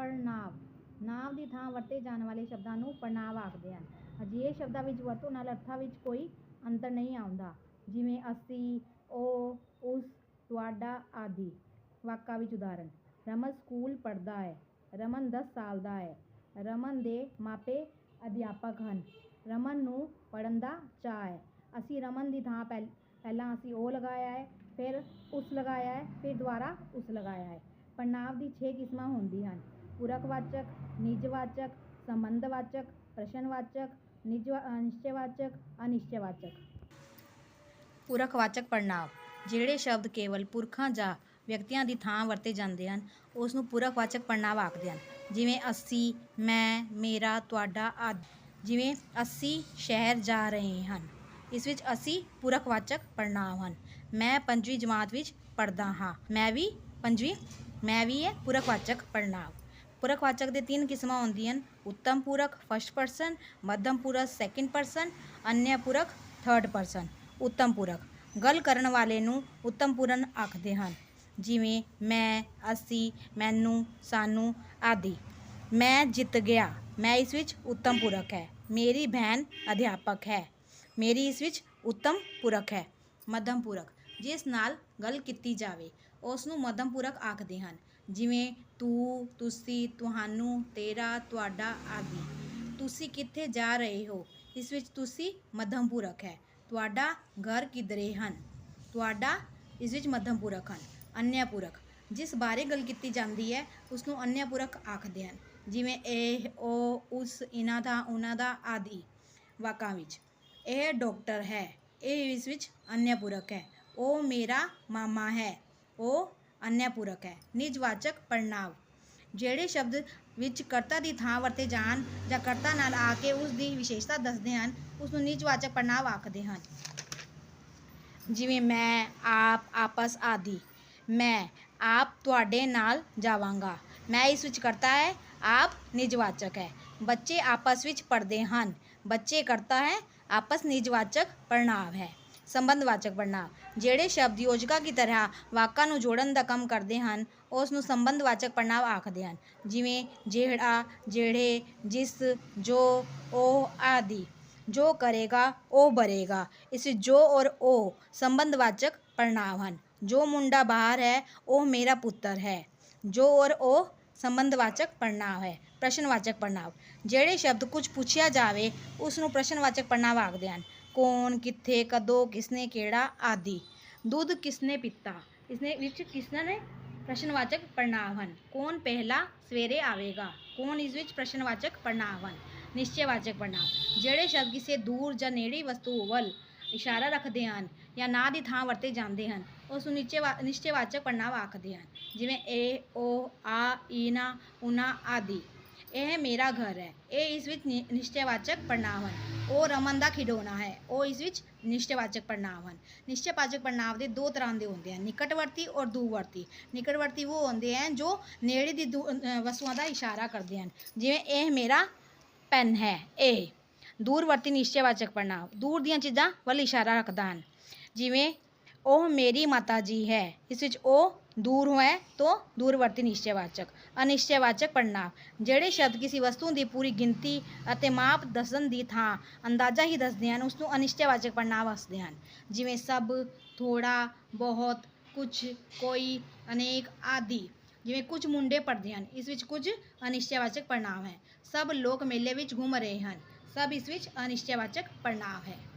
ਪੜਨਾਵ ਨਾਵ ਦੀ ਥਾਂ ਵਰਤੇ ਜਾਣ ਵਾਲੇ ਸ਼ਬਦਾਂ ਨੂੰ ਪੜਨਾਵ ਆਖਦੇ ਹਨ। ਅਜਿਹੇ ਸ਼ਬਦਾਂ ਵਿੱਚ ਵਰਤੋਂ ਨਾਲ ਅਰਥਾਂ ਵਿੱਚ ਕੋਈ ਅੰਤਰ ਨਹੀਂ ਆਉਂਦਾ। ਜਿਵੇਂ ਅਸੀਂ, ਉਹ, ਉਸ, ਤੁਹਾਡਾ ਆਦਿ। ਵਾਕਾਂ ਵਿੱਚ ਉਦਾਹਰਨ, ਰਮਨ ਸਕੂਲ ਪੜ੍ਹਦਾ ਹੈ, ਰਮਨ 10 ਸਾਲ ਦਾ ਹੈ, ਰਮਨ ਦੇ ਮਾਪੇ ਅਧਿਆਪਕ ਹਨ। ਰਮਨ ਨੂੰ ਪੜ੍ਹਨ ਦਾ ਚਾਅ ਹੈ। ਅਸੀਂ ਰਮਨ ਦੀ ਥਾਂ ਪਹਿ ਪਹਿਲਾਂ ਅਸੀਂ ਉਹ ਲਗਾਇਆ ਹੈ, ਫਿਰ ਉਸ ਲਗਾਇਆ ਹੈ, ਫਿਰ ਦੁਬਾਰਾ ਉਸ ਲਗਾਇਆ ਹੈ। ਪੜਨਾਵ ਦੀ 6 ਕਿਸਮਾਂ ਹੁੰਦੀਆਂ ਹਨ। ਪੂਰਕਵਾਚਕ ਨਿਜਵਾਚਕ ਸੰਬੰਧਵਾਚਕ ਪ੍ਰਸ਼ਨਵਾਚਕ ਨਿਜ ਨਿਸ਼ਚੈਵਾਚਕ ਅਨਿਸ਼ਚੈਵਾਚਕ ਪੂਰਕਵਾਚਕ ਪੜਨਾਵ ਜਿਹੜੇ ਸ਼ਬਦ ਕੇਵਲ ਪੁਰਖਾਂ ਜਾਂ ਵਿਅਕਤੀਆਂ ਦੀ ਥਾਂ ਵਰਤੇ ਜਾਂਦੇ ਹਨ ਉਸ ਨੂੰ ਪੂਰਕਵਾਚਕ ਪੜਨਾਵ ਆਖਦੇ ਹਨ। ਜਿਵੇਂ ਅਸੀਂ, ਮੈਂ, ਮੇਰਾ, ਤੁਹਾਡਾ ਆਦਿ। ਜਿਵੇਂ ਅਸੀਂ ਸ਼ਹਿਰ ਜਾ ਰਹੇ ਹਨ, ਇਸ ਵਿੱਚ ਅਸੀਂ ਪੂਰਕਵਾਚਕ ਪੜਨਾਵ ਹਨ। ਮੈਂ ਪੰਜਵੀਂ ਜਮਾਤ ਵਿੱਚ ਪੜ੍ਹਦਾ ਹਾਂ। ਮੈਂ ਵੀ ਪੰਜਵੀਂ, ਮੈਂ ਵੀ ਇਹ ਪੂਰਕਵਾਚਕ ਪੜਨਾਵ ਪੂਰਕਵਾਚਕ ਦੇ ਤਿੰਨ ਕਿਸਮਾਂ ਹੁੰਦੀਆਂ ਹਨ। ਉੱਤਮ ਪੂਰਕ ਫਸਟ ਪਰਸਨ ਮੱਧਮ ਪੂਰਕ ਸੈਕਿੰਡ ਪਰਸਨ ਅਨਿਆ ਪੂਰਕ ਥਰਡ ਪਰਸਨ ਉੱਤਮ ਪੂਰਕ। ਗੱਲ ਕਰਨ ਵਾਲੇ ਨੂੰ ਉੱਤਮ ਪੂਰਨ ਆਖਦੇ ਹਨ। ਜਿਵੇਂ, ਮੈਂ, ਅਸੀਂ, ਮੈਨੂੰ, ਸਾਨੂੰ ਆਦਿ। ਮੈਂ ਜਿੱਤ ਗਿਆ, ਮੈਂ ਇਸ ਵਿੱਚ ਉੱਤਮ ਪੂਰਕ ਹੈ। ਮੇਰੀ ਭੈਣ ਅਧਿਆਪਕ ਹੈ। ਮੇਰੀ ਇਸ ਵਿੱਚ ਉੱਤਮ ਪੂਰਕ ਹੈ। ਮੱਧਮ ਪੂਰਕ। ਜਿਸ ਨਾਲ ਗੱਲ ਕੀਤੀ ਜਾਵੇ ਉਸ ਨੂੰ ਮੱਧਮ ਪੂਰਕ ਆਖਦੇ ਹਨ, ਜਿਵੇਂ, ਤੂੰ, ਤੁਸੀਂ, ਤੁਹਾਨੂੰ, ਤੇਰਾ, ਤੁਹਾਡਾ ਆਦਿ। ਤੁਸੀਂ ਕਿੱਥੇ ਜਾ ਰਹੇ ਹੋ? ਇਸ ਵਿੱਚ ਤੁਸੀਂ ਮੱਧਮ ਪੂਰਕ ਹੈ। ਤੁਹਾਡਾ ਘਰ ਕਿਧਰੇ ਹਨ? ਤੁਹਾਡਾ ਇਸ ਵਿੱਚ ਮੱਧਮ ਪੂਰਕ ਹਨ ਅਨਿਆ ਪੂਰਕ ਜਿਸ ਬਾਰੇ ਗੱਲ ਕੀਤੀ ਜਾਂਦੀ ਹੈ ਉਸ ਨੂੰ ਅਨਿਆ ਪੂਰਕ ਆਖਦੇ ਹਨ। ਜਿਵੇਂ, ਇਹ, ਉਹ, ਉਸ, ਇਹਨਾਂ ਦਾ, ਉਹਨਾਂ ਦਾ ਆਦਿ। ਵਾਕਾਂ ਵਿੱਚ, ਇਹ ਡਾਕਟਰ ਹੈ। ਇਹ ਇਸ ਵਿੱਚ ਅਨਿਆ ਪੂਰਕ ਹੈ। ਉਹ ਮੇਰਾ ਮਾਮਾ ਹੈ ਉਹ ਅਨਿਆ ਪੂਰਕ ਹੈ ਨਿਜਵਾਚਕ ਪੜਨਾਵ ਜਿਹੜੇ ਸ਼ਬਦ ਵਿੱਚ ਕਰਤਾ ਦੀ ਥਾਂ ਵਰਤੇ ਜਾਣ ਜਾਂ ਕਰਤਾ ਨਾਲ ਆ ਕੇ ਉਸ ਦੀ ਵਿਸ਼ੇਸ਼ਤਾ ਦੱਸਦੇ ਹਨ ਉਸ ਨੂੰ ਨਿਜਵਾਚਕ ਪੜਨਾਵ ਆਖਦੇ ਹਨ ਜਿਵੇਂ ਮੈਂ ਆਪ ਆਪਸ ਆਦਿ ਮੈਂ ਆਪ ਤੁਹਾਡੇ ਨਾਲ ਜਾਵਾਂਗਾ ਮੈਂ ਇਸ ਵਿੱਚ ਕਰਤਾ ਹੈ ਆਪ ਨਿਜਵਾਚਕ ਹੈ ਬੱਚੇ ਆਪਸ ਵਿੱਚ ਪੜ੍ਹਦੇ ਹਨ ਬੱਚੇ ਕਰਤਾ ਹੈ ਆਪਸ ਨਿਜਵਾਚਕ ਪੜਨਾਵ ਹੈ ਸੰਬੰਧਵਾਚਕ ਪੜਨਾਵ ਜਿਹੜੇ ਸ਼ਬਦ ਯੋਜਕਾ ਦੀ ਤਰ੍ਹਾਂ ਵਾਕਾਂ ਨੂੰ ਜੋੜਨ ਦਾ ਕੰਮ ਕਰਦੇ ਹਨ, ਉਸ ਨੂੰ ਸੰਬੰਧਵਾਚਕ ਪੜਨਾਵ ਆਖਦੇ ਹਨ। ਜਿਵੇਂ ਜਿਹੜਾ, ਜਿਹੜੇ, ਜਿਸ, ਜੋ, ਉਹ ਆਦਿ। ਜੋ ਕਰੇਗਾ, ਉਹ ਬਰੇਗਾ। ਇਸ ਜੋ ਔਰ ਉਹ ਸੰਬੰਧਵਾਚਕ ਪੜਨਾਵ ਹਨ। ਜੋ ਮੁੰਡਾ ਬਾਹਰ ਹੈ, ਉਹ ਮੇਰਾ ਪੁੱਤਰ ਹੈ। ਜੋ ਔਰ ਉਹ ਸੰਬੰਧਵਾਚਕ ਪੜਨਾਵ ਹੈ, ਪ੍ਰਸ਼ਨਵਾਚਕ ਪੜਨਾਵ ਜਿਹੜੇ ਸ਼ਬਦ ਕੁਝ ਪੁੱਛਿਆ ਜਾਵੇ, ਉਸ ਨੂੰ ਪ੍ਰਸ਼ਨਵਾਚਕ ਪੜਨਾਵ ਆਖਦੇ ਹਨ। ਕੌਣ, ਕਿੱਥੇ, ਕਦੋਂ, ਕਿਸਨੇ ਕਿਹੜਾ ਆਦਿ। ਦੁੱਧ ਕਿਸਨੇ ਪੀਤਾ? ਇਸਨੇ ਵਿੱਚ ਕਿਸਨੇ ਨੇ? ਪ੍ਰਸ਼ਨਵਾਚਕ ਪੜਨਾਵ ਹਨ ਕੌਣ ਪਹਿਲਾ ਸਵੇਰੇ ਆਵੇਗਾ? ਕੌਣ ਇਸ ਵਿੱਚ ਪ੍ਰਸ਼ਨਵਾਚਕ ਪੜਨਾਵ ਹਨ ਨਿਸ਼ਚੈਵਾਚਕ ਪੜਨਾਵ ਜਿਹੜੇ ਸ਼ਬਦ ਕਿਸੇ ਦੂਰ ਜਾਂ ਨੇੜੇ ਵਸਤੂ ਵੱਲ ਇਸ਼ਾਰਾ ਰੱਖਦੇ ਹਨ ਜਾਂ ਨਾਂ ਦੀ ਥਾਂ ਵਰਤੇ ਜਾਂਦੇ ਹਨ, ਉਸ ਨੂੰ ਨਿਸ਼ਚੈਵਾ ਨਿਸ਼ਚੈਵਾਚਕ ਪੜਨਾਵ ਆਖਦੇ ਹਨ। ਜਿਵੇਂ ਏ ਓ ਆ ਈਨਾ ਉਨਾ ਆਦਿ। ਇਹ ਮੇਰਾ ਘਰ ਹੈ। ਇਹ ਇਸ ਵਿੱਚ ਨਿ- ਨਿਸ਼ਚੈਵਾਚਕ ਪੜਨਾਵ ਹਨ। ਉਹ ਰਮਨ ਦਾ ਖਿਡੌਣਾ ਹੈ। ਉਹ ਇਸ ਵਿੱਚ ਨਿਸ਼ਚੈਵਾਚਕ ਪੜਨਾਵ ਹਨ। ਨਿਸ਼ਚੈਵਾਚਕ ਪੜਨਾਵ ਦੇ ਦੋ ਤਰ੍ਹਾਂ ਦੇ ਹੁੰਦੇ ਹਨ। ਨਿਕਟਵਰਤੀ ਔਰ ਦੂਰਵਰਤੀ। ਨਿਕਟਵਰਤੀ ਉਹ ਹੁੰਦੇ ਹਨ ਜੋ ਨੇੜੇ ਦੀ ਦੂ- ਅ, ਦਾ ਇਸ਼ਾਰਾ ਕਰਦੇ ਹਨ। ਜਿਵੇਂ ਇਹ ਮੇਰਾ ਪੈਨ ਹੈ। ਇਹ ਦੂਰਵਰਤੀ ਨਿਸ਼ਚੈਵਾਚਕ ਪੜਨਾਵ ਦੂਰ ਦੀਆਂ ਚੀਜ਼ਾਂ ਵੱਲ ਇਸ਼ਾਰਾ ਰੱਖਦਾ ਹਨ। ਜਿਵੇਂ ਉਹ ਮੇਰੀ ਮਾਤਾ ਜੀ ਹੈ। ਇਸ ਵਿੱਚ ਉਹ ਦੂਰ ਹੋਏ ਤੋਂ ਦੂਰਵਰਤੀ ਨਿਸ਼ਚੈਵਾਚਕ, ਅਨਿਸ਼ਚੈਵਾਚਕ ਪੜਨਾਵ ਜਿਹੜੇ ਸ਼ਬਦ ਕਿਸੇ ਵਸਤੂ ਦੀ ਪੂਰੀ ਗਿਣਤੀ ਅਤੇ ਮਾਪ ਦੱਸਣ ਦੀ ਥਾਂ ਅੰਦਾਜ਼ਾ ਹੀ ਦੱਸਦੇ ਹਨ ਉਸ ਨੂੰ ਅਨਿਸ਼ਚੈਵਾਚਕ ਪੜਨਾਵ ਦੱਸਦੇ ਹਨ। ਜਿਵੇਂ ਸਭ ਥੋੜਾ ਬਹੁਤ, ਕੁਝ, ਕੋਈ, ਅਨੇਕ ਆਦਿ, ਜਿਵੇਂ ਕੁਝ ਮੁੰਡੇ ਪੜ੍ਹਦੇ ਹਨ, ਇਸ ਵਿੱਚ ਕੁਝ ਅਨਿਸ਼ਚੈਵਾਚਕ ਪੜਨਾਵ ਹੈ। ਸਭ ਲੋਕ ਮੇਲੇ ਵਿੱਚ ਘੁੰਮ ਰਹੇ ਹਨ, ਸਭ ਇਸ ਵਿੱਚ ਅਨਿਸ਼ਚੈਵਾਚਕ ਪੜਨਾਵ ਹੈ।